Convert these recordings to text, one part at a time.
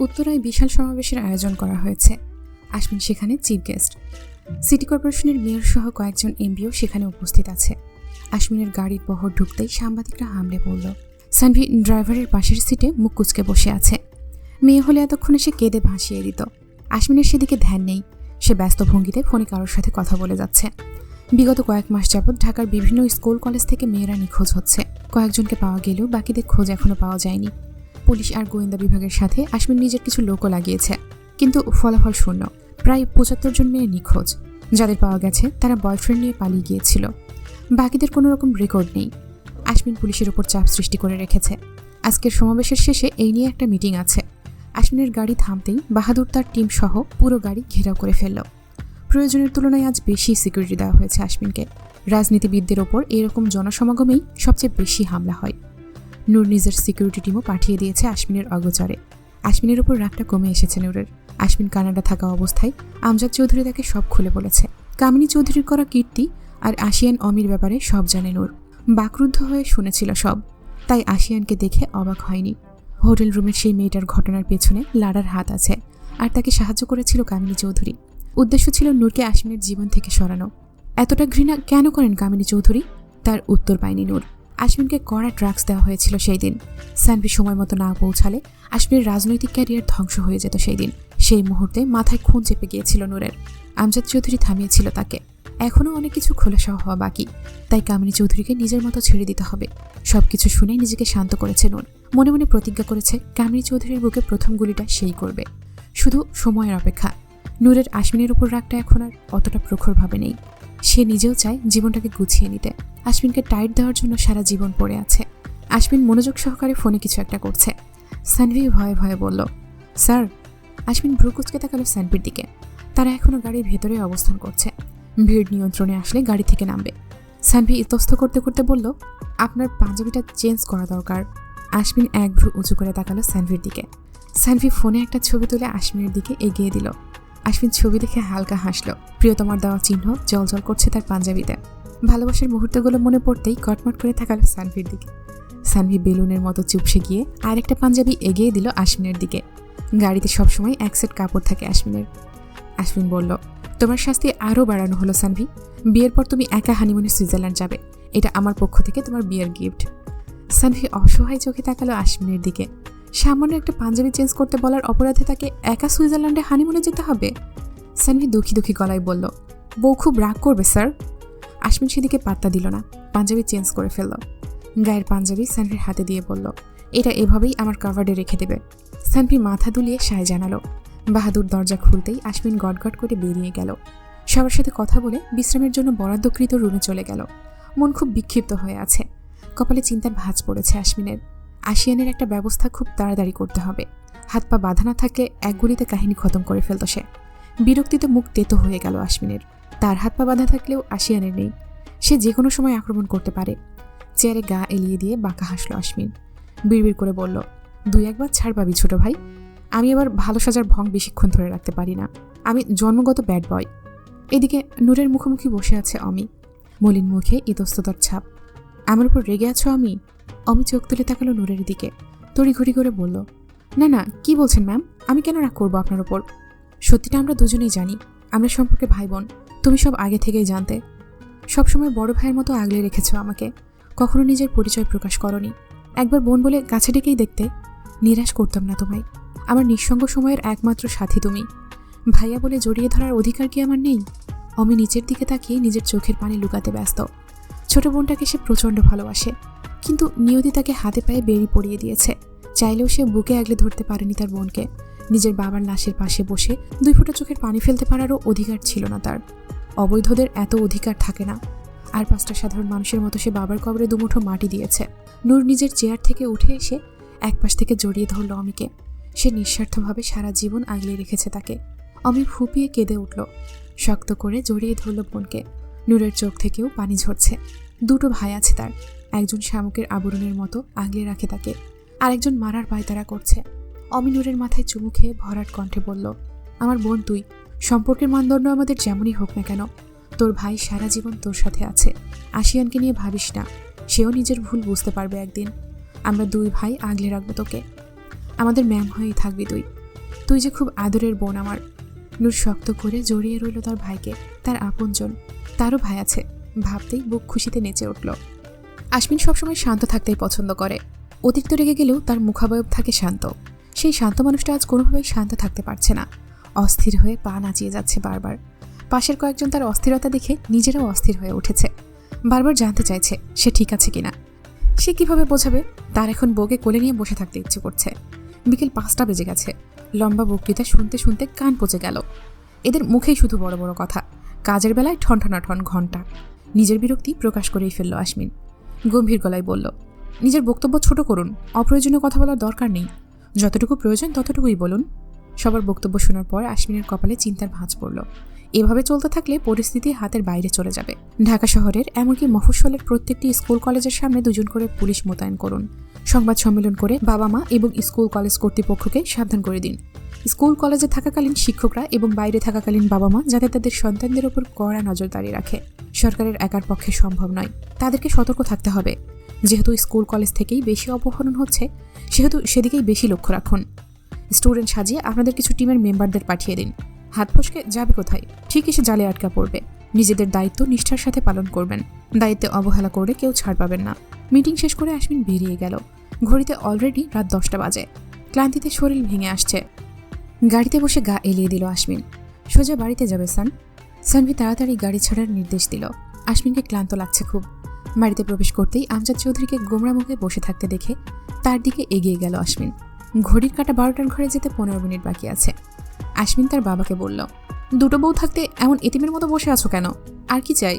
উত্তরায় বিশাল সমাবেশের আয়োজন করা হয়েছে। আসবেন সেখানে চিফ গেস্ট। সিটি কর্পোরেশনের মেয়র সহ কয়েকজন এমপিও সেখানে উপস্থিত আছে। আশমিনের গাড়ির বহর ঢুকতেই সাংবাদিকরা হামলে পড়ল। সানভি ড্রাইভারের পাশের সিটে মুখ কুচকে বসে আছে। মেয়ে হলে এতক্ষণে সে কেঁদে ভাসিয়ে দিত। আশমিনের সেদিকে ধ্যান নেই। সে ব্যস্ত ভঙ্গিতে ফোনে কারোর সাথে কথা বলে যাচ্ছে। বিগত কয়েক মাস যাবৎ ঢাকার বিভিন্ন স্কুল কলেজ থেকে মেয়েরা নিখোঁজ হচ্ছে। কয়েকজনকে পাওয়া গেলেও বাকিদের খোঁজ এখনও পাওয়া যায়নি। পুলিশ আর গোয়েন্দা বিভাগের সাথে আশমিন নিজের কিছু লোকও লাগিয়েছে, কিন্তু ফলাফল শূন্য। প্রায় পঁচাত্তর জন মেয়ে নিখোঁজ। যাদের পাওয়া গেছে, তারা বয়ফ্রেন্ড নিয়ে পালিয়ে গিয়েছিল। বাকিদের কোনো রকম রেকর্ড নেই। আশমিন পুলিশের ওপর চাপ সৃষ্টি করে রেখেছে। আজকের সমাবেশের শেষে এই নিয়ে একটা মিটিং আছে। আশমিনের গাড়ি থামতেই বাহাদুর তার টিম সহ পুরো গাড়ি ঘেরাও করে ফেলল। প্রয়োজনের তুলনায় আজ বেশি সিকিউরিটি দেওয়া হয়েছে আশমিনকে। রাজনীতিবিদদের ওপর এরকম জনসমাগমেই সবচেয়ে বেশি হামলা হয়। নূর নিজের সিকিউরিটি টিমও পাঠিয়ে দিয়েছে আশমিনের অগোচরে। আশমিনের উপর রাগটা কমে এসেছে নূরের। আশমিন কানাডা থাকা অবস্থায় আমজাদ চৌধুরী তাকে সব খুলে বলেছে। কামিনী চৌধুরীর করা কীর্তি আর আশিয়ান অমির ব্যাপারে সব জানে নূর। বাকরুদ্ধ হয়ে শুনেছিল সব। তাই আশিয়ানকে দেখে অবাক হয়নি। হোটেল রুমের সেই মেয়েটার ঘটনার পেছনে লাড়ার হাত আছে আর তাকে সাহায্য করেছিল কামিনী চৌধুরী। উদ্দেশ্য ছিল নূরকে আশমিনের জীবন থেকে সরানো। এতটা ঘৃণা কেন করেন কামিনী চৌধুরী? তার উত্তর পায়নি নূর। আশমিনকে কড়া ড্রাগস দেওয়া হয়েছিল সেই দিন সানভি সময় মতো না পৌঁছালে আশমিনের রাজনৈতিক ক্যারিয়ার ধ্বংস হয়ে যেত সেই দিন সেই মুহূর্তে মাথায় খুন চেপে গিয়েছিল নূরের। আমজাদ চৌধুরী থামিয়েছিল তাকে। এখনও অনেক কিছু খোলাসা হওয়া বাকি। তাই কামিনী চৌধুরীকে নিজের মতো ছেড়ে দিতে হবে। সবকিছু শুনে নিজেকে শান্ত করেছে নূর। মনে মনে প্রতিজ্ঞা করেছে, কামিনী চৌধুরীর বুকে প্রথম গুলিটা সেই করবে। শুধু সময়ের অপেক্ষা। নূরের আশমিনের উপর রাগটা এখন আর অতটা প্রখরভাবে নেই। সে নিজেও চায় জীবনটাকে গুছিয়ে নিতে। আশমিনকে টাইট দেওয়ার জন্য সারা জীবন পড়ে আছে। আশমিন মনোযোগ সহকারে ফোনে কিছু একটা করছে। সানভি ভয়ে ভয়ে বলল, স্যার, আশমিন ভ্রু কুচকে তাকালো সানভির দিকে। তারা এখনও গাড়ির ভেতরে অবস্থান করছে। ভিড় নিয়ন্ত্রণে আসলে গাড়ি থেকে নামবে। সানভি ইতস্ত করতে করতে বলল, আপনার পাঞ্জাবিটা চেঞ্জ করা দরকার। আশমিন এক ভ্রু উঁচু করে তাকালো সানভির দিকে। সানভি ফোনে একটা ছবি তুলে আশমিনের দিকে এগিয়ে দিল। আশমিন ছবি দেখে হালকা হাসল। প্রিয়তমার দেওয়া চিহ্ন জল জল করছে তার পাঞ্জাবিতে। ভালোবাসার মুহূর্তগুলো মনে পড়তেই কটমট করে থাকালো সানভির দিকে। সানভি বেলুনের মতো চুপসে গিয়ে আরেকটা পাঞ্জাবি এগিয়ে দিল আশমিনের দিকে। গাড়িতে সবসময় এক সেট কাপড় থাকে আশমিনের। আশমিন বলল, তোমার শাস্তি আরও বাড়ানো হলো সানভি। বিয়ের পর তুমি একা হানিমুনে সুইজারল্যান্ড যাবে। এটা আমার পক্ষ থেকে তোমার বিয়ের গিফট সানভি অসহায় চোখে তাকালো আশমিনের দিকে। সামান্য একটা পাঞ্জাবি চেঞ্জ করতে বলার অপরাধে তাকে একা সুইজারল্যান্ডে হানিমুনে যেতে হবে? সানভি দুঃখী দুঃখী গলায় বলল, বউ খুব রাগ করবে, স্যার। আশমিন সেদিকে পাত্তা দিল না। পাঞ্জাবি চেঞ্জ করে ফেলল। গায়ের পাঞ্জাবি সানভির হাতে দিয়ে বলল, এটা এভাবেই আমার কাভার্ডে রেখে দেবে। সানভি মাথা দুলিয়ে সায় জানালো। বাহাদুর দরজা খুলতেই আশমিন গটগট করে বেরিয়ে গেল। সবার সাথে কথা বলে বিশ্রামের জন্য বরাদ্দকৃত রুমে চলে গেল। মন খুব বিক্ষিপ্ত হয়ে আছে। কপালে চিন্তার ভাঁজ পড়েছে আশমিনের। আশিয়ানের একটা ব্যবস্থা খুব তাড়াতাড়ি করতে হবে। হাত পা বাঁধা না থাকলে এক গুলিতে কাহিনী খতম করে ফেলত সে। বিরক্তিতে মুখ তেতো হয়ে গেল আশমিনের। তার হাত পা বাঁধা থাকলেও আশিয়ানের নেই। সে যে কোনো সময় আক্রমণ করতে পারে। চেয়ারে গা এলিয়ে দিয়ে বাঁকা হাসলো আশমিন বিড়বিড় করে বলল, দুই একবার ছাড় পাবি ছোট ভাই। আমি আবার ভালো সাজার ভং বেশিক্ষণ ধরে রাখতে পারি না। আমি জন্মগত ব্যাড বয় এদিকে নূরের মুখোমুখি বসে আছে অমি। মলিন মুখে ইতস্ততার ছাপ। আমার উপর রেগে আছো আমি অমি চোখ তুলে তাকালো নূরের দিকে। তড়িঘড়ি করে বলল, না না, কি বলছেন ম্যাম? আমি কেন রাগ করব আপনার ওপর সত্যিটা আমরা দুজনেই জানি। আমরা সম্পর্কে ভাই বোন তুমি সব আগে থেকেই জানতে। সবসময় বড় ভাইয়ের মতো আগলে রেখেছ আমাকে। কখনো নিজের পরিচয় প্রকাশ করনি। একবার বোন বলে কাছে ডেকেই দেখতে। নিরাশ করতাম না তোমায়। আমার নিঃসঙ্গ সময়ের একমাত্র সাথী তুমি। ভাইয়া বলে জড়িয়ে ধরার অধিকার কি আমার নেই? অমি নিচের দিকে তাকিয়ে নিজের চোখের পানি লুকাতে ব্যস্ত। ছোট বোনটাকে সে প্রচণ্ড ভালোবাসে। কিন্তু নিয়তি তাকে হাতে পায়ে বেরি পড়িয়ে দিয়েছে। চাইলেও সে বুকে আগলে ধরতে পারেনি তার বোনকে। নিজের বাবার লাশের পাশে বসে দুই ফোঁটা চোখের পানি ফেলতে পারারও অধিকার ছিল না তার। অবৈধদের এত অধিকার থাকে না। আর পাঁচটা সাধারণ মানুষের মতো সে বাবার কবরে দুমুঠো মাটি দিয়েছে। নূর নিজের চেয়ার থেকে উঠে এসে এক পাশ থেকে জড়িয়ে ধরল অমিকে। সে নিঃস্বার্থভাবে সারা জীবন আগলে রেখেছে তাকে। অমি ফুপিয়ে কেঁদে উঠল। শক্ত করে জড়িয়ে ধরল বোনকে। নূরের চোখ থেকেও পানি ঝরছে। দুটো ভাই আছে তার। একজন শামুকের আবরণের মতো আগলে রাখে তাকে। আরেকজন মারার পায়তারা করছে। অমি নূরের মাথায় চুমু খেয়ে ভরাট কণ্ঠে বলল, আমার বোন তুই সম্পর্কের মানদণ্ড আমাদের যেমনই হোক না কেন, তোর ভাই সারা জীবন তোর সাথে আছে। আশিয়ানকে নিয়ে ভাবিস না, সেও নিজের ভুল বুঝতে পারবে একদিন। আমরা দুই ভাই আগলে রাখব তোকে। আমাদের ম্যাম হয়েই থাকবি তুই। তুই যে খুব আদরের বোন আমার। নূর শক্ত করে জড়িয়ে রইল তার ভাইকে, তার আপনজন। তারও ভাই আছে। ভাবতেই বুক খুশিতে নেচে উঠল। আশমিন সবসময় শান্ত থাকতেই পছন্দ করে। অতিরিক্ত রেগে গেলেও তার মুখাবয়ব থাকে শান্ত। সেই শান্ত মানুষটা আজ কোনোভাবেই শান্ত থাকতে পারছে না। অস্থির হয়ে পা নাচিয়ে যাচ্ছে বারবার। পাশের কয়েকজন তার অস্থিরতা দেখে নিজেরাও অস্থির হয়ে উঠেছে। বারবার জানতে চাইছে, সে ঠিক আছে কিনা। সে কীভাবে বোঝাবে? তার এখন বউকে কোলে নিয়ে বসে থাকতে ইচ্ছে করছে। বিকেল পাঁচটা বেজে গেছে। লম্বা বক্তৃতা শুনতে শুনতে কান পচে গেল। এদের মুখেই শুধু বড় বড় কথা। কাজের বেলায় ঠন ঠন ঘণ্টা। নিজের বিরক্তি প্রকাশ করেই ফেলল আসমিন গম্ভীর গলায় বলল, নিজের বক্তব্য ছোট করুন। অপ্রয়োজনীয় কথা বলার দরকার নেই। যতটুকু প্রয়োজন ততটুকুই বলুন। সবার বক্তব্য শোনার পর আশমিনের কপালে চিন্তার ভাঁজ পড়ল। এভাবে চলতে থাকলে পরিস্থিতি হাতের বাইরে চলে যাবে। ঢাকা শহরের এমনকি মফস্বলের প্রত্যেকটি স্কুল কলেজের সামনে দুজন করে পুলিশ মোতায়েন করুন। সংবাদ সম্মেলন করে বাবা মা এবং স্কুল কলেজ কর্তৃপক্ষকে সাবধান করে দিন। স্কুল কলেজে থাকাকালীন শিক্ষকরা এবং বাইরে থাকাকালীন বাবা মা যাতে তাদের সন্তানদের ওপর কড়া নজরদারি রাখে। সরকারের একার পক্ষে সম্ভব নয়। তাদেরকে সতর্ক থাকতে হবে। যেহেতু স্কুল কলেজ থেকেই বেশি অপহরণ হচ্ছে, সেহেতু সেদিকেই বেশি লক্ষ্য রাখুন। স্টুডেন্ট সাজিয়ে আপনাদের কিছু টিমের মেম্বারদের পাঠিয়ে দিন। হাত ফসকে যাবে কোথায়? ঠিক এসে জালে আটকা পড়বে। নিজেদের দায়িত্ব নিষ্ঠার সাথে পালন করবেন। দায়িত্বে অবহেলা করলে কেউ ছাড় পাবেন না। মিটিং শেষ করে আশমিন বেরিয়ে গেল। ঘড়িতে অলরেডি রাত দশটা বাজে। ক্লান্তিতে শরীর ভেঙে আসছে। গাড়িতে বসে গা এলিয়ে দিল আশমিন। সোজা বাড়িতে যাবে, সান। সানভি তাড়াতাড়ি গাড়ি ছাড়ার নির্দেশ দিল। আশমিনকে ক্লান্ত লাগছে খুব। বাড়িতে প্রবেশ করতেই আমজাদ চৌধুরীকে গোমরা মুখে বসে থাকতে দেখে তার দিকে এগিয়ে গেল আশমিন। ঘড়ির কাটা বারোটার ঘরে যেতে পনেরো মিনিট বাকি আছে। আশমিন তার বাবাকে বলল, দুটো বউ থাকতে এমন এতিমের মতো বসে আছো কেন? আর কি চাই?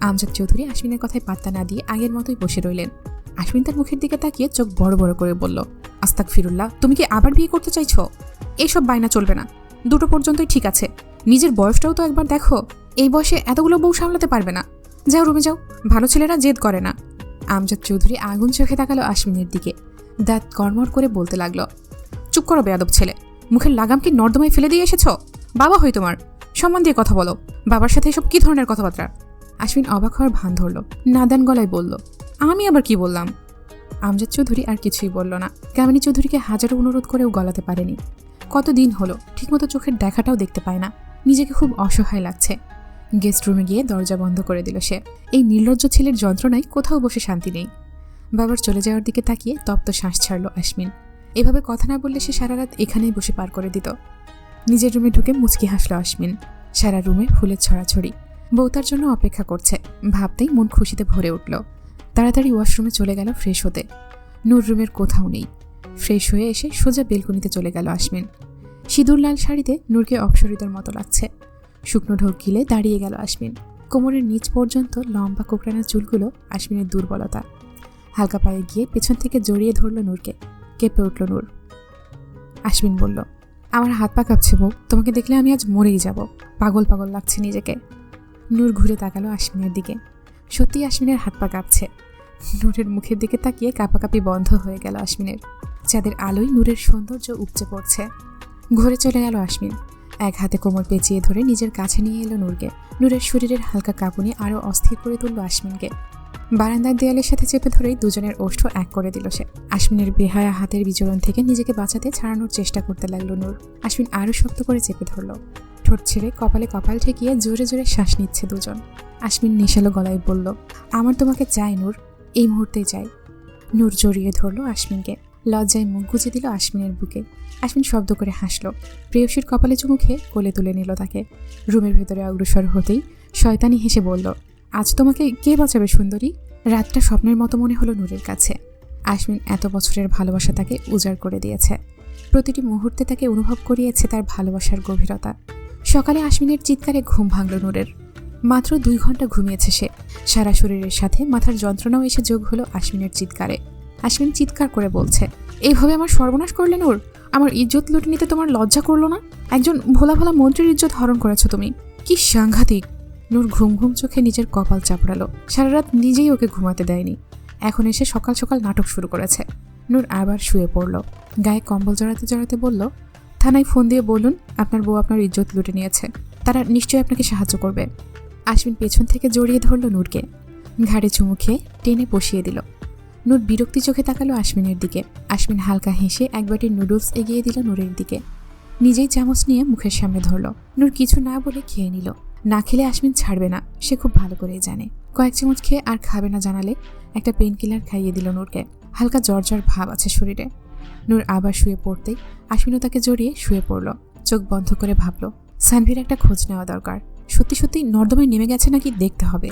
আমজাদ চৌধুরী আশমিনের কথায় পাত্তা না দিয়ে আগের মতোই বসে রইলেন। আশমিন তার মুখের দিকে তাকিয়ে চোখ বড় বড় করে বলল আস্তাক ফিরুল্লাহ তুমি কি আবার বিয়ে করতে চাইছো? এইসব বায়না চলবে না। দুটো পর্যন্তই ঠিক আছে। নিজের বয়সটাও তো একবার দেখো। এই বয়সে এতগুলো বউ সামলাতে পারবে না। যাও রুমে যাও। ভালো ছেলেরা জেদ করে না। আমজাদ চৌধুরী আগুন চোখে তাকালো আশমিনের দিকে। দাঁত কর্মর করে বলতে লাগল, চুপ করো বেয়াদব ছেলে, মুখের লাগাম কি নর্দমায় ফেলে দিয়ে এসেছ? বাবা হয় তোমার, সম্মান দিয়ে কথা বলো, বাবার সাথে এসব কি ধরনের কথাবার্তা? আশ্বিন অবাক হওয়ার ভান ধরল, নাদান গলায় বলল, আমি আবার কি বললাম? আমজাদ চৌধুরী আর কিছুই বলল না। কামিনী চৌধুরীকে হাজারো অনুরোধ করেও গলাতে পারেনি। কতদিন হলো, ঠিকমতো চোখের দেখাটাও দেখতে পায় না, নিজেকে খুব অসহায় লাগছে। গেস্ট রুমে গিয়ে দরজা বন্ধ করে দিল সে। এই নির্লজ্জ ছেলের যন্ত্রণায় কোথাও বসে শান্তি নেই। বাবার চলে যাওয়ার দিকে তাকিয়ে তপ্ত শ্বাস ছাড়ল আশমিন এভাবে কথা না বললে সে সারা রাত এখানেই বসে পার করে দিত। নিজের রুমে ঢুকে মুচকি হাসলো আশমিন সারা রুমে ফুলের ছড়াছড়ি। বউ তার জন্য অপেক্ষা করছে। ভাবতেই মন খুশিতে ভরে উঠল। তাড়াতাড়ি ওয়াশরুমে চলে গেল ফ্রেশ হতে। নূর রুমের কোথাও নেই। ফ্রেশ হয়ে এসে সোজা বেলকনিতে চলে গেল আশমিন সিঁদুর লাল শাড়িতে নূরকে অপসরিতার মতো লাগছে। শুকনো ঢোক গিলে দাঁড়িয়ে গেল আশমিন কোমরের নিচ পর্যন্ত লম্বা কোকড়ানো চুলগুলো আশমিনের দুর্বলতা। হালকা পায়ে গিয়ে পেছন থেকে জড়িয়ে ধরল নূরকে। কেঁপে উঠল নূর। আশমিন বলল, আমার হাত পা কাঁপছে বউ। তোমাকে দেখলে আমি আজ মরেই যাব। পাগল পাগল লাগছে নিজেকে। নূর ঘুরে তাকালো আশমিনের দিকে। সত্যি আশমিনের হাত পা কাঁপছে। নূরের মুখের দিকে তাকিয়ে কাঁপাকাঁপি বন্ধ হয়ে গেল আশমিনের যাদের আলোয় নূরের সৌন্দর্য উপচে পড়ছে। ঘুরে চলে গেল আশমিন এক হাতে কোমর পেঁচিয়ে ধরে নিজের কাছে নিয়ে এলো নূরকে। নূরের শরীরের হালকা কাঁপুনি আরও অস্থির করে তুলল আশমিনকে বারান্দার দেয়ালের সাথে চেপে ধরেই দুজনের ওষ্ঠ এক করে দিল সে। আশ্বিনের বেহায়া হাতের বিচরণ থেকে নিজেকে বাঁচাতে ছাড়ানোর চেষ্টা করতে লাগল নূর। আশ্বিন আরও শক্ত করে চেপে ধরল। ঠোঁট ছেড়ে কপালে কপাল ঠেকিয়ে জোরে জোরে শ্বাস নিচ্ছে দুজন। আশ্বিন নেশালো গলায় বলল, আমার তোমাকে চাই নূর, এই মুহূর্তেই চাই। নূর জড়িয়ে ধরল আশ্বিনকে লজ্জায় মুখ গুজে দিল আশ্বিনের বুকে। আশ্বিন শব্দ করে হাসল। প্রেয়সীর কপালে চুমু খেয়ে কোলে তুলে নিল তাকে। রুমের ভেতরে অগ্রসর হতেই শয়তানি হেসে বলল আজ তোমাকে কে বাঁচাবে সুন্দরী? রাতটা স্বপ্নের মতো মনে হলো নূরের কাছে। আশমিন এত বছরের ভালোবাসা তাকে উজাড় করে দিয়েছে। প্রতিটি মুহূর্তে তাকে অনুভব করিয়েছে তার ভালোবাসার গভীরতা। সকালে আশমিনের চিৎকারে ঘুম ভাঙল নূরের। মাত্র দুই ঘণ্টা ঘুমিয়েছে সে। সারা শরীরের সাথে মাথার যন্ত্রণাও এসে যোগ হলো আশমিনের চিৎকারে। আশমিন চিৎকার করে বলছে, এইভাবে আমার সর্বনাশ করলে নূর? আমার ইজ্জত লুটে নিতে তোমার লজ্জা করল না? একজন ভোলা ভোলা মন্ত্রীর ইজ্জত হরণ করেছ তুমি। কি সাংঘাতিক! নূর ঘুম ঘুম চোখে নিজের কপাল চাপড়ালো। সারা রাত নিজেই ওকে ঘুমাতে দেয়নি। এখন এসে সকাল সকাল নাটক শুরু করেছে। নূর আবার শুয়ে পড়ল। গায়ে কম্বল জড়াতে জড়াতে বলল, থানায় ফোন দিয়ে বলুন, আপনার বউ আপনার ইজ্জত লুটে নিয়েছে। তারা নিশ্চয়ই আপনাকে সাহায্য করবে। আশমিন পেছন থেকে জড়িয়ে ধরল নূরকে। ঘাড়ে চুমু খেয়ে টেনে বসিয়ে দিল। নূর বিরক্তি চোখে তাকালো আশমিনের দিকে। আশমিন হালকা হেসে এক বাটি নুডলস এগিয়ে দিল নূরের দিকে। নিজেই চামচ নিয়ে মুখের সামনে ধরল। নূর কিছু না বলে খেয়ে নিল। না খেলে আসমিন ছাড়বে না, সে খুব ভালো করেই জানে। কয়েক চামচ খেয়ে আর খাবে না জানালে একটা পেন কিলার খাইয়ে দিল নূরকে। হালকা জ্বর জ্বর ভাব আছে শরীরে। নূর আবার শুয়ে পড়তেই আশ্বিনও তাকে জড়িয়ে শুয়ে পড়ল। চোখ বন্ধ করে ভাবল, সানভির একটা খোঁজ নেওয়া দরকার। সত্যি সত্যি নর্দমে নেমে গেছে নাকি দেখতে হবে।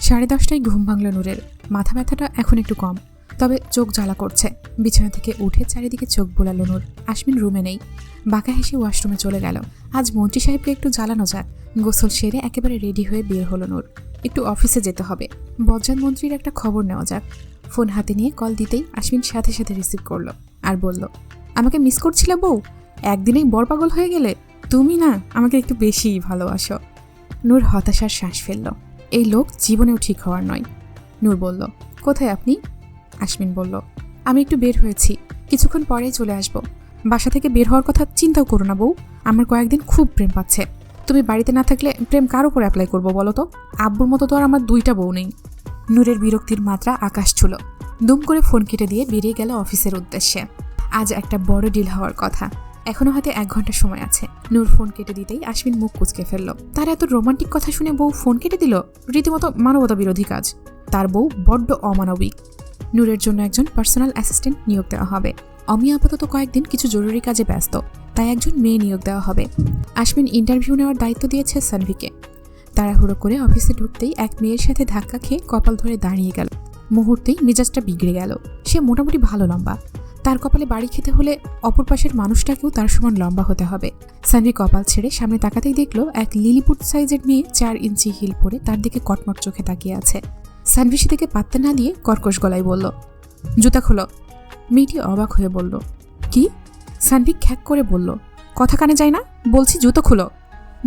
সাড়ে দশটায় ঘুম ভাঙল নূরের। মাথা ব্যথাটা এখন একটু কম। তবে চোখ জ্বালা করছে। বিছানা থেকে উঠে চারিদিকে চোখ বোলালো নূর। আশ্বিন রুমে নেই। বাঁকা হেসে ওয়াশরুমে চলে গেল। আজ মন্ত্রী সাহেবকে একটু জ্বালানো যাক। গোসল সেরে একেবারে রেডি হয়ে বের হলো নূর। একটু অফিসে যেতে হবে। বজ্জাত মন্ত্রীর একটা খবর নেওয়া যাক। ফোন হাতে নিয়ে কল দিতেই আশ্বিন সাথে সাথে রিসিভ করল আর বলল, আমাকে মিস করছিলে বউ? একদিনেই বর পাগল হয়ে গেলে? তুমি না আমাকে একটু বেশিই ভালোবাসো। নূর হতাশার শ্বাস ফেলল। এই লোক জীবনেও ঠিক হওয়ার নয়। নূর বলল, কোথায় আপনি? আশ্বিন বলল, আমি একটু বের হয়েছি। কিছুক্ষণ পরেই চলে আসব। বাসা থেকে বের হওয়ার কথা চিন্তাও করো না বউ। আমার কয়েকদিন খুব প্রেম পাচ্ছে। তুমি বাড়িতে না থাকলে প্রেম কার উপর অ্যাপ্লাই করব বলো তো? আব্বুর মতো তো আর আমার দুইটা বউ নেই। নূরের বিরক্তির মাত্রা আকাশ ছিল। দুম করে ফোন কেটে দিয়ে বেরিয়ে গেল অফিসের উদ্দেশ্যে। আজ একটা বড় ডিল হওয়ার কথা। এখনও হয়তো এক ঘণ্টা সময় আছে। নূর ফোন কেটে দিতেই আশ্বিন মুখ কুচকে ফেলল। তার এত রোমান্টিক কথা শুনে বউ ফোন কেটে দিল? রীতিমতো মানবতা বিরোধী কাজ। তার বউ বড্ড অমানবিক। নূরের জন্য একজন পার্সোনাল অ্যাসিস্ট্যান্ট নিয়োগ দেওয়া হবে। অমি আপাতত কয়েকদিন কিছু জরুরি কাজে ব্যস্ত, তাই একজন মেয়ে নিয়োগ দেওয়া হবে। আশ্বিন ইন্টারভিউ নেওয়ার দায়িত্ব দিয়েছে সানভিকে। তাড়াহুড়ো করে অফিসে ঢুকতেই এক মেয়ের সাথে ধাক্কা খেয়ে কপাল ধরে দাঁড়িয়ে গেল। মুহূর্তেই মেজাজটা বিগড়ে গেল। সে মোটামুটি ভালো লম্বা। তার কপালে বাড়ি খেতে হলে অপর পাশের মানুষটাকেও তার সমান লম্বা হতে হবে। সানভি কপাল ছেড়ে সামনে তাকাতেই দেখল এক লিলিপুট সাইজের মেয়ে চার ইঞ্চি হিল পরে তার দিকে কটমট চোখে তাকিয়ে আছে। সানভি থেকে পাত্তা না দিয়ে কর্কশ গলায় বলল, জুতা খোলো। মেয়েটি অবাক হয়ে বলল, কি? সানভি খ্যাক করে বলল, কথা কানে যায় না? বলছি জুতো খুলো।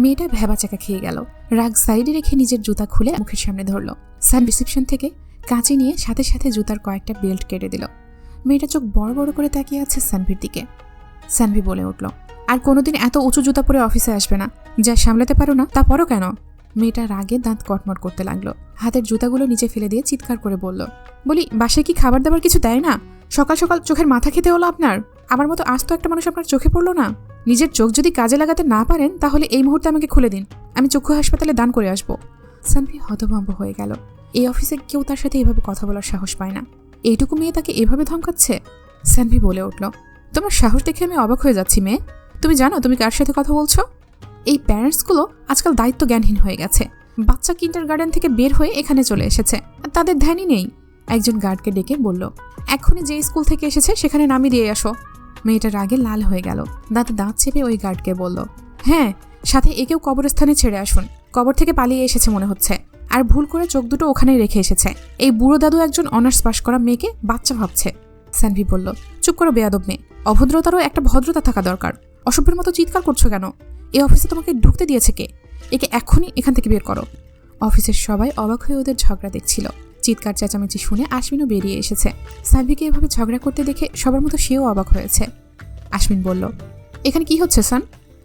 মেয়েটা ভেবাচাকা খেয়ে গেল, রাগ সাইডে রেখে নিজের জুতা খুলে মুখের সামনে ধরল। সান রিসেপশন থেকে কাঁচি নিয়ে সাথে সাথে জুতার কয়েকটা বেল্ট কেটে দিল। মেয়েটা চোখ বড় বড় করে তাকিয়ে আছে সানভির দিকে। সানভি বলে উঠল, আর কোনোদিন এত উঁচু জুতা পরে অফিসে আসবে না। যা সামলাতে পারো না, তা পরও কেন? মেয়েটা রাগে দাঁত কটমট করতে লাগল। হাতের জুতাগুলো নিচে ফেলে দিয়ে চিৎকার করে বলল, বলি, বাসায় কি খাবার দাবার কিছু দেয় না? সকাল সকাল চোখের মাথা খেতে হলো আপনার? আমার মতো আস্ত একটা মানুষ আপনার চোখে পড়ল না? নিজের চোখ যদি কাজে লাগাতে না পারেন, তাহলে এই মুহূর্তে আমাকে খুলে দিন। আমি চক্ষু হাসপাতালে দান করে আসব। সানভি হতভম্ব হয়ে গেল। এই অফিসে কেউ তার সাথে এভাবে কথা বলার সাহস পায় না। এইটুকু মেয়ে তাকে এভাবে ধমকাচ্ছে? সানভি বলে উঠল, তোমার সাহস দেখে আমি অবাক হয়ে যাচ্ছি মেয়ে। তুমি জানো, তুমি কার সাথে কথা বলছো? এই প্যারেন্টসগুলো আজকাল দায়িত্ব জ্ঞানহীন হয়ে গেছে। বাচ্চা কিন্টার গার্ডেন থেকে বের হয়ে এখানে চলে এসেছে। তাদের ধ্যানই নেই। একজন গার্ডকে ডেকে বলল এক্ষুনি যে স্কুল থেকে এসেছে সেখানে নামিয়ে দিয়ে আসো। মেয়েটার রাগে লাল হয়ে গেল। দাঁতে দাঁত চেপে ওই গার্ডকে বলল হ্যাঁ সাথে একেও কবরস্থানে ছেড়ে আসুন। কবর থেকে পালিয়ে এসেছে মনে হচ্ছে। আর ভুল করে চোখ দুটো ওখানেই রেখে এসেছে। এই বুড়ো দাদু একজন অনার্স পাশ করা মেয়েকে বাচ্চা ভাবছে। স্যানভি বলল, চুপ করো, বেয়াদব মেয়ে। অভদ্রতারও একটা ভদ্রতা থাকা দরকার। অসভ্যের মতো চিৎকার করছ কেন? এই অফিসে তোমাকে ঢুকতে দিয়েছে কে? একে এক্ষুনি এখান থেকে বের করো। অফিসের সবাই অবাক হয়ে ওদের ঝগড়া দেখছিল। চিৎকার, চেঁচামেচি শুনে আশমিনও বেরিয়ে এসেছে। সানভিকে এভাবে ঝগড়া করতে দেখে সবার মতো সেও অবাক হয়েছে। আশমিন বলল, এখানে কি হচ্ছে, সান?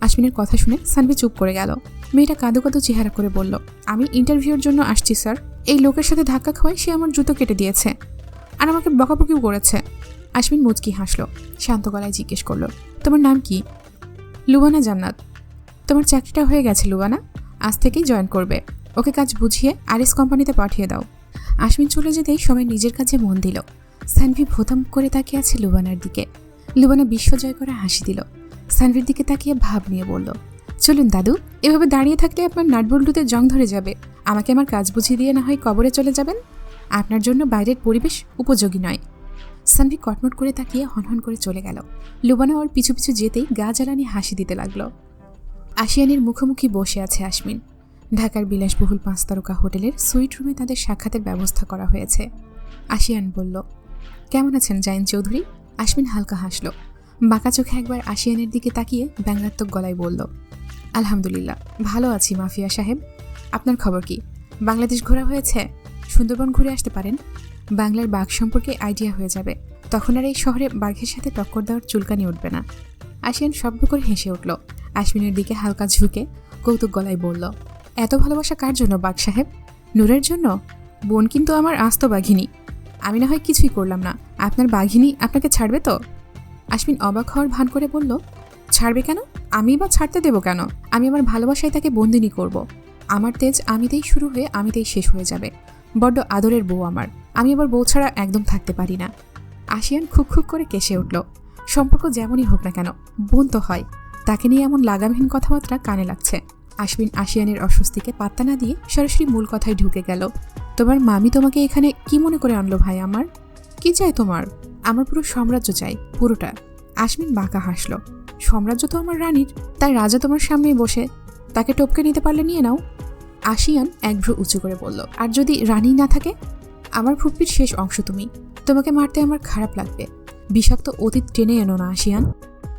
আশমিনের কথা শুনে সানভি চুপ করে গেল। মেয়েটা কাঁদো কাঁদো চেহারা করে বলল, আমি ইন্টারভিউর জন্য আসছি, স্যার। এই লোকের সাথে ধাক্কা খাওয়ায় সে আমার জুতো কেটে দিয়েছে আর আমাকে বকাবকিও করেছে। আশমিন মুচকি হাসলো, শান্ত গলায় জিজ্ঞেস করল, তোমার নাম কি? লুবানা জান্নাত। তোমার চাকরিটা হয়ে গেছে লুবানা আজ থেকেই জয়েন করবে। ওকে কাজ বুঝিয়ে আরএস কোম্পানিতে পাঠিয়ে দাও। আশমিন চলে যেতেই সবাই নিজের কাছে মন দিল। সানভি ভোতাম করে তাকিয়ে আছে লুবানার দিকে। লুবানা বিশ্ব জয় করে হাসি দিল। সানভির দিকে তাকিয়ে ভাব নিয়ে বলল, চলুন দাদু, এভাবে দাঁড়িয়ে থাকলে আপনার নাটবল্টুতে জং ধরে যাবে। আমাকে আমার কাজ বুঝিয়ে দিয়ে না হয় কবরে চলে যাবেন? আপনার জন্য বাইরের পরিবেশ উপযোগী নয়। সানভি কটমট করে তাকিয়ে হনহন করে চলে গেল। লুবানা ওর পিছু পিছু যেতেই গা জ্বালানি হাসি দিতে লাগল। আশিয়ানের মুখোমুখি বসে আছে আশমিন। ঢাকার বিলাসবহুল পাঁচ তারকা হোটেলের সুইট রুমে তাদের সাক্ষাতের ব্যবস্থা করা হয়েছে। আশিয়ান বলল, কেমন আছেন জাইন চৌধুরী? আশমিন হালকা হাসল। বাঁকা চোখে একবার আশিয়ানের দিকে তাকিয়ে ব্যঙ্গাত্মক গলায় বলল, আলহামদুলিল্লাহ, ভালো আছি মাফিয়া সাহেব। আপনার খবর কি? বাংলাদেশ ঘোরা হয়েছে? সুন্দরবন ঘুরে আসতে পারেন? বাংলার বাঘ সম্পর্কে আইডিয়া হয়ে যাবে। তখন আর এই শহরে বাঘের সাথে টক্কর দেওয়ার চুলকানি উঠবে না। আশিয়ান শব্দ করে হেসে উঠল। আশমিনের দিকে হালকা ঝুঁকে কৌতুক গলায় বলল, এত ভালোবাসা কার জন্য, বাঘ সাহেব? নূরের জন্য? বোন কিন্তু আমার আস্ত বাঘিনী। আমি না হয় কিছুই করলাম না। আপনার বাঘিনী আপনাকে ছাড়বে তো? আশমিন অবাক হওয়ার ভান করে বলল, ছাড়বে কেন? আমি বা ছাড়তে দেবো কেন? আমি আমার ভালোবাসায় তাকে বন্দিনী করব। আমার তেজ আমিতেই শুরু হয়ে আমিতেই শেষ হয়ে যাবে। বড্ড আদরের বউ আমার। আমি আবার বউ ছাড়া একদম থাকতে পারি না। আশিয়ান খুক খুক করে কেসে উঠল সম্পর্ক যেমনই হোক না কেন, বোন তো হয়। তাকে নিয়ে এমন লাগামহীন কথাবার্তা কানে লাগছে। আশবিন আশিয়ানের অস্বস্তিকে পাত্তা না দিয়ে সরাসরি মূল কথায় ঢুকে গেল। তোমার মামি তোমাকে এখানে কি মনে করে আনলো ভাই আমার? কি চাই তোমার? আমার পুরো সাম্রাজ্য চাই, পুরোটা। আশমিন বাঁকা হাসলো। সাম্রাজ্য তো আমার রানীর, তাই রাজা তোমার সামনেই বসে। তাকে টপকে নিতে পারলে নিয়ে নাও। আশিয়ান এক ভ্রু উঁচু করে বলল, আর যদি রানী না থাকে? আমার ফুপির শেষ অংশ তুমি। তোমাকে মারতে আমার খারাপ লাগবে। বিষাক্ত অতীত টেনে এনো না আশিয়ান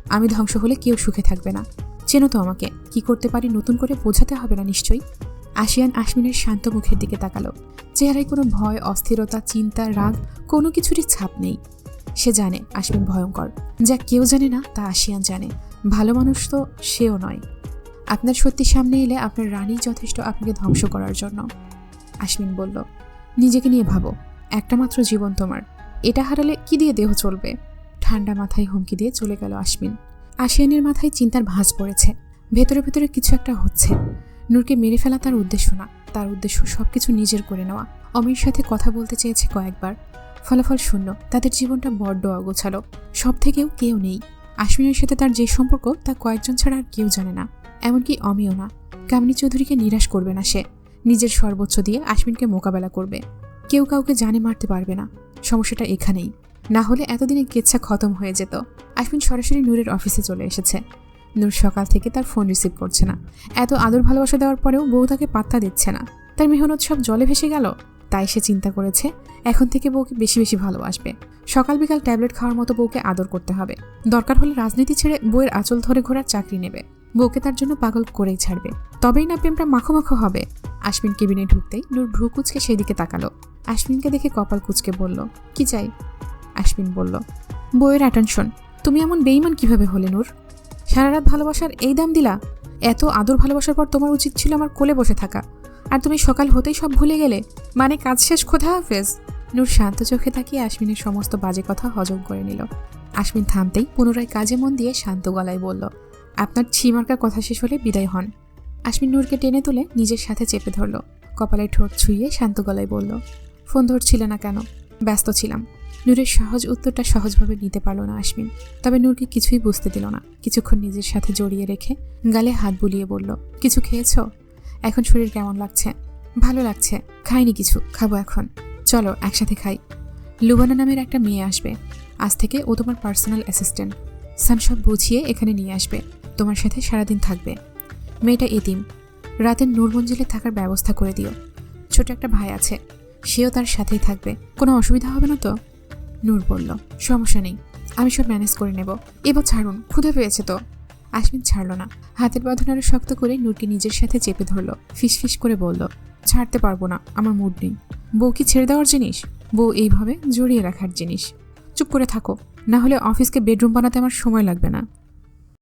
আমি ধ্বংস হলে কেউ সুখে থাকবে না। চেনো তো আমাকে, কি করতে পারি নতুন করে বোঝাতে হবে না নিশ্চয়ই? আশিয়ান আশমিনের শান্ত মুখের দিকে তাকালো। চেহারায় কোনো ভয়, অস্থিরতা, চিন্তা, রাগ, কোনো কিছুরই ছাপ নেই। সে জানে আশমিন ভয়ঙ্কর। যা কেউ জানে না, তা আসিয়ান জানে। ভালো মানুষ তো সেও নয়। আপনার সত্যি সামনে এলে আপনার রানী যথেষ্ট আপনাকে ধ্বংস করার জন্য। আশমিন বলল, নিজেকে নিয়ে ভাবো, একটা মাত্র জীবন তোমার। এটা হারালে কি দিয়ে দেহ চলবে? ঠান্ডা মাথায় হুমকি দিয়ে চলে গেল আশমিন আশিয়ানের মাথায় চিন্তার ভাঁজ পড়েছে। ভেতরে ভেতরে কিছু একটা হচ্ছে। নূরকে মেরে ফেলা তার উদ্দেশ্য না। তার উদ্দেশ্য সবকিছু নিজের করে নেওয়া। অমির সাথে কথা বলতে চেয়েছে কয়েকবার। ফলাফল শূন্য। তাদের জীবনটা বড্ড অগোছালো। সব থেকেও কেউ নেই। আশমিনের সাথে তার যে সম্পর্ক, তা কয়েকজন ছাড়া আর কেউ জানে না। এমনকি অমিও না। কামিনী চৌধুরীকে নিরাশ করবে না সে। নিজের সর্বোচ্চ দিয়ে আশমিনকে মোকাবেলা করবে। কেউ কাউকে জানে মারতে পারবে না। সমস্যাটা এখানেই। না হলে এতদিনে কেচ্ছা খতম হয়ে যেত। আশমিন সরাসরি নূরের অফিসে চলে এসেছে। নূর সকাল থেকে তার ফোন রিসিভ করছে না। এত আদর ভালোবাসা দেওয়ার পরেও বউ তাকে পাত্তা দিচ্ছে না। তার মেহনত সব জলে ভেসে গেল। তাই সে চিন্তা করেছে, এখন থেকে বউকে বেশি বেশি ভালোবাসবে। সকাল বিকাল ট্যাবলেট খাওয়ার মতো বউকে আদর করতে হবে। দরকার হলে রাজনীতি ছেড়ে বউয়ের আঁচল ধরে ঘোরার চাকরি নেবে। বউকে তার জন্য পাগল করেই ছাড়বে। তবেই না প্রেমটা মাখো মাখো হবে। আশমিন কেবিনে ঢুকতেই নূর ভ্রু কুচকে সেদিকে তাকালো। আশমিনকে দেখে কপাল কুচকে বলল, কি চাই? আশমিন বলল বউয়ের অ্যাটেনশন তুমি এমন বেইমান কীভাবে হলে, নূর? সারা রাত ভালোবাসার এই দাম দিলা? এত আদর ভালোবাসার পর তোমার উচিত ছিল আমার কোলে বসে থাকা। আর তুমি সকাল হতেই সব ভুলে গেলে? মানে কাজ শেষ, খোদা হাফেজ? নূর শান্ত চোখে তাকিয়ে আশমিনের সমস্ত বাজে কথা হজম করে নিল। আশমিন থামতেই পুনরায় কাজে মন দিয়ে শান্ত গলায় বলল, আপনার ছিমার্কার কথা শেষ হলে বিদায় হন। আশমিন নূরকে টেনে তুলে নিজের সাথে চেপে ধরল। কপালে ঠোঁট ছুঁয়ে শান্ত গলায় বলল ফোন ধরছিলে না কেন? ব্যস্ত ছিলাম। নূরের সহজ উত্তরটা সহজভাবে নিতে পারল না আশমিন। তবে নূরকে কিছুই বুঝতে দিল না। কিছুক্ষণ নিজের সাথে জড়িয়ে রেখে গালে হাত বুলিয়ে বলল, কিছু খেয়েছ? এখন শরীর কেমন লাগছে? ভালো লাগছে। খাইনি কিছু। খাব এখন। চলো, একসাথে খাই। লুবানা নামের একটা মেয়ে আসবে। আজ থেকে ও তোমার পার্সোনাল অ্যাসিস্ট্যান্ট। সান সব বুঝিয়ে এখানে নিয়ে আসবে। তোমার সাথে সারাদিন থাকবে। মেয়েটা এতিম। রাতের নূরমঞ্জিলে থাকার ব্যবস্থা করে দিও। ছোট একটা ভাই আছে। সেও তার সাথেই থাকবে। কোনো অসুবিধা হবে না তো? নূর বলল। সমস্যা নেই। আমি সব ম্যানেজ করে নেব। এবার ছাড়ুন, ক্ষুধা পেয়েছে তো। আশমিন ছাড়ল না। হাতের বাঁধন আরও শক্ত করে নূরকে নিজের সাথে চেপে ধরল। ফিসফিস করে বলল, ছাড়তে পারব না, আমার মুড নেই। বউ কি ছেড়ে দেওয়ার জিনিস? বউ এইভাবে জড়িয়ে রাখার জিনিস। চুপ করে থাকো। না হলে অফিসকে বেডরুম বানাতে আমার সময় লাগবে না।